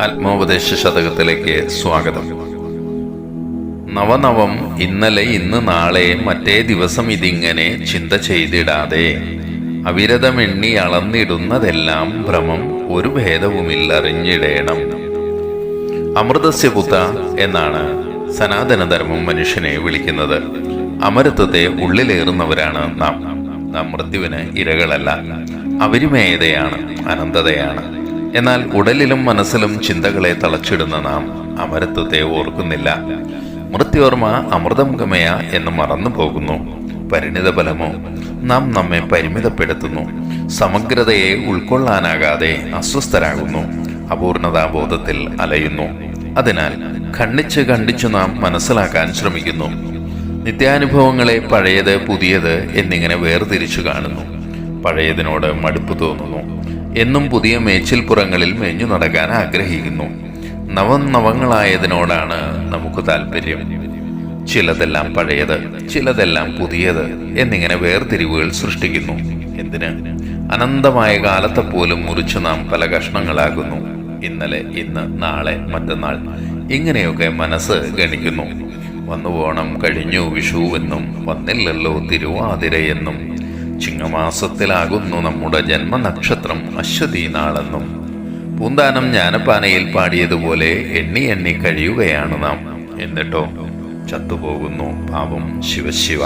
ആത്മോപദേശ ശതകത്തിലേക്ക് സ്വാഗതം. നവനവം ഇന്നലെ ഇന്ന് നാളെ മറ്റേ ദിവസം ഇതിങ്ങനെ ചിന്ത ചെയ്തിടാതെ അവിരതമെണ്ണി അളന്നിടുന്നതെല്ലാം ഭ്രമം ഒരു ഭേദവുമില്ലറിഞ്ഞിടേണം. അമൃതസ്യ പുത്ര എന്നാണ് സനാതനധർമ്മം മനുഷ്യനെ വിളിക്കുന്നത്. അമരത്വത്തെ ഉള്ളിലേറുന്നവരാണ് നാം. നാം മൃത്യുവിന് ഇരകളല്ല. അവിരിമേയതയാണ് അനന്തതയാണ്. എന്നാൽ ഉടലിലും മനസ്സിലും ചിന്തകളെ തളച്ചിടുന്ന നാം അമരത്വത്തെ ഓർക്കുന്നില്ല. മൃത്യോർമ്മ അമൃതം ഗമയ എന്ന് മറന്നു പോകുന്നു. പരിണിത ഫലമോ നാം നമ്മെ പരിമിതപ്പെടുത്തുന്നു. സമഗ്രതയെ ഉൾക്കൊള്ളാനാകാതെ അസ്വസ്ഥരാകുന്നു. അപൂർണതാബോധത്തിൽ അലയുന്നു. അതിനാൽ ഖണ്ഡിച്ച് ഖണ്ഡിച്ചു നാം മനസ്സിലാക്കാൻ ശ്രമിക്കുന്നു. നിത്യാനുഭവങ്ങളെ പഴയത് പുതിയത് എന്നിങ്ങനെ വേർതിരിച്ചു കാണുന്നു. പഴയതിനോട് മടുപ്പ് തോന്നുന്നു. എന്നും പുതിയ മേച്ചിൽപ്പുറങ്ങളിൽ മേഞ്ഞു നടക്കാൻ ആഗ്രഹിക്കുന്നു. നവനവങ്ങളായതിനോടാണ് നമുക്ക് താല്പര്യം ചിലതെല്ലാം പഴയത് ചിലതെല്ലാം പുതിയത് എന്നിങ്ങനെ വേർതിരിവുകൾ സൃഷ്ടിക്കുന്നു. എന്തിന്? അനന്തമായ കാലത്തെ പോലും മുറിച്ച് നാം പല കഷ്ണങ്ങളാകുന്നു. ഇന്നലെ ഇന്ന് നാളെ മറ്റന്നാൾ ഇങ്ങനെയൊക്കെ മനസ്സ് ഗണിക്കുന്നു. വന്നു പോണം കഴിഞ്ഞു വിഷുവെന്നും വന്നില്ലല്ലോ തിരുവാതിരയെന്നും. ചിങ്ങമാസത്തിലാകുന്നു നമ്മുടെ ജന്മനക്ഷത്രം അശ്വതി നാളെന്നും പൂന്താനം ജ്ഞാനപ്പാനയിൽ പാടിയതുപോലെ എണ്ണി എണ്ണി കഴിയുകയാണ് നാം. എന്നിട്ടോ ചത്തുപോകുന്നു പാപം ശിവശിവ.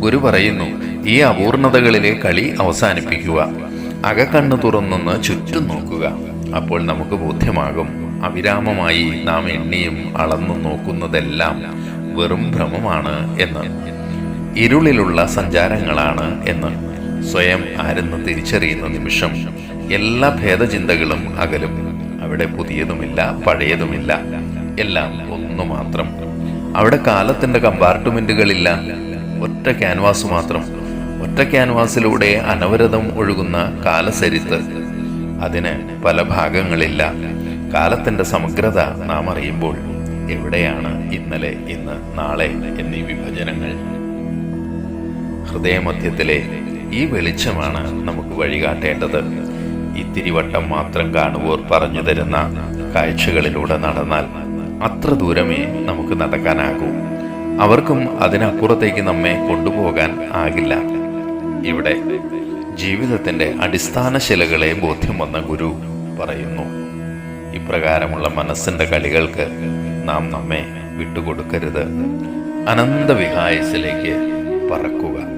ഗുരു പറയുന്നു ഈ അപൂർണതകളിലെ കളി അവസാനിപ്പിക്കുക. അകക്കണ്ണു തുറന്നൊന്ന് ചുറ്റും നോക്കുക. അപ്പോൾ നമുക്ക് ബോധ്യമാകും അവിരാമമായി നാം എണ്ണിയും അളന്നു നോക്കുന്നതെല്ലാം വെറും ഭ്രമമാണ് എന്ന്. ഇരുളിലുള്ള സഞ്ചാരങ്ങളാണ് എന്ന് സ്വയം ആരെന്ന് തിരിച്ചറിയുന്ന നിമിഷം എല്ലാ ഭേദചിന്തകളും അകലും. അവിടെ പുതിയതുമില്ല പഴയതുമില്ല. എല്ലാം ഒന്നു മാത്രം. അവിടെ കാലത്തിന്റെ കമ്പാർട്ട്മെന്റുകളില്ല ഒറ്റ ക്യാൻവാസ് മാത്രം. ഒറ്റ ക്യാൻവാസിലൂടെ അനവരതം ഒഴുകുന്ന കാലസരിത്ത്. അതിന് പല ഭാഗങ്ങളില്ല. കാലത്തിന്റെ സമഗ്രത നാം അറിയുമ്പോൾ എവിടെയാണ് ഇന്നലെ ഇന്ന് നാളെ എന്നീ വിഭജനങ്ങൾ. ഹൃദയമധ്യത്തിലെ ഈ വെളിച്ചമാണ് നമുക്ക് വഴികാട്ടേണ്ടത്. ഇത്തിരി വട്ടം മാത്രം കാണുവോർ പറഞ്ഞു തരുന്ന കാഴ്ചകളിലൂടെ നടന്നാൽ അത്ര ദൂരമേ നമുക്ക് നടക്കാനാകൂ. അവർക്കും അതിനപ്പുറത്തേക്ക് നമ്മെ കൊണ്ടുപോകാൻ ആകില്ല. ഇവിടെ ജീവിതത്തിന്റെ അടിസ്ഥാന ശിലകളെ ബോധ്യം വന്ന ഗുരു പറയുന്നു ഇപ്രകാരമുള്ള മനസ്സിന്റെ കളികൾക്ക് നാം നമ്മെ വിട്ടുകൊടുക്കരുത്. അനന്തവിഹായസിലേക്ക് പറക്കുക.